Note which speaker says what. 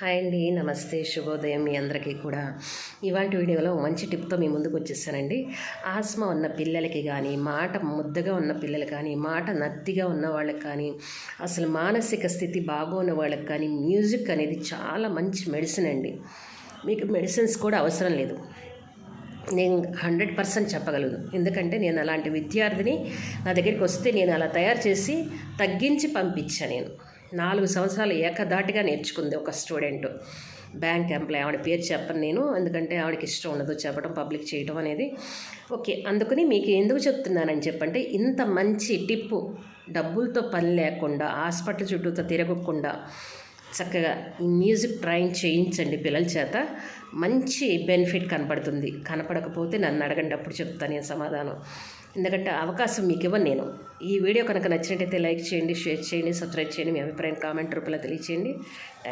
Speaker 1: Hi అండి నమస్తే శుభోదయం మీ అందరికీ కూడా. ఇవాళ వీడియోలో మంచి టిప్తో మీ ముందుకు వచ్చేసానండి. ఆస్మా ఉన్న పిల్లలకి కానీ మాట ముద్దగా ఉన్న పిల్లలు కానీ మాట నత్తిగా ఉన్న వాళ్ళకి కానీ అసలు మానసిక స్థితి బాగోన్న వాళ్ళకి కానీ మ్యూజిక్ అనేది చాలా మంచి మెడిసిన్ అండి. మీకు మెడిసిన్స్ కూడా అవసరం లేదు. నేను హండ్రెడ్ పర్సెంట్ చెప్పగలను. ఎందుకంటే నేను అలాంటి విద్యార్థిని నా దగ్గరికి వస్తే నేను అలా తయారు చేసి తగ్గించి పంపించాను నేను. నాలుగు సంవత్సరాలు ఏకదాటిగా నేర్చుకుంది ఒక స్టూడెంట్. Bank employee. ఆవిడ పేరు చెప్పను నేను ఎందుకంటే ఆవిడకి ఇష్టం ఉండదు చెప్పడం పబ్లిక్ చేయడం అనేది. ఓకే అందుకని మీకు ఎందుకు చెప్తున్నానని చెప్పంటే ఇంత మంచి టిప్పు డబ్బులతో పని లేకుండా హాస్పిటల్ చుట్టూతో తిరగకుండా చక్కగా మ్యూజిక్ ట్రైన్ చేయించండి పిల్లల చేత. మంచి బెనిఫిట్ కనపడుతుంది. కనపడకపోతే నన్ను అడగండి అప్పుడు చెప్తాను నేను సమాధానం. ఎందుకంటే అవకాశం మీకు ఇవ్వను నేను. ఈ వీడియో కనుక నచ్చినట్టయితే లైక్ చేయండి షేర్ చేయండి సబ్స్క్రైబ్ చేయండి. మీ అభిప్రాయం కామెంట్ రూపంలో తెలియచేయండి. థ్యాంక్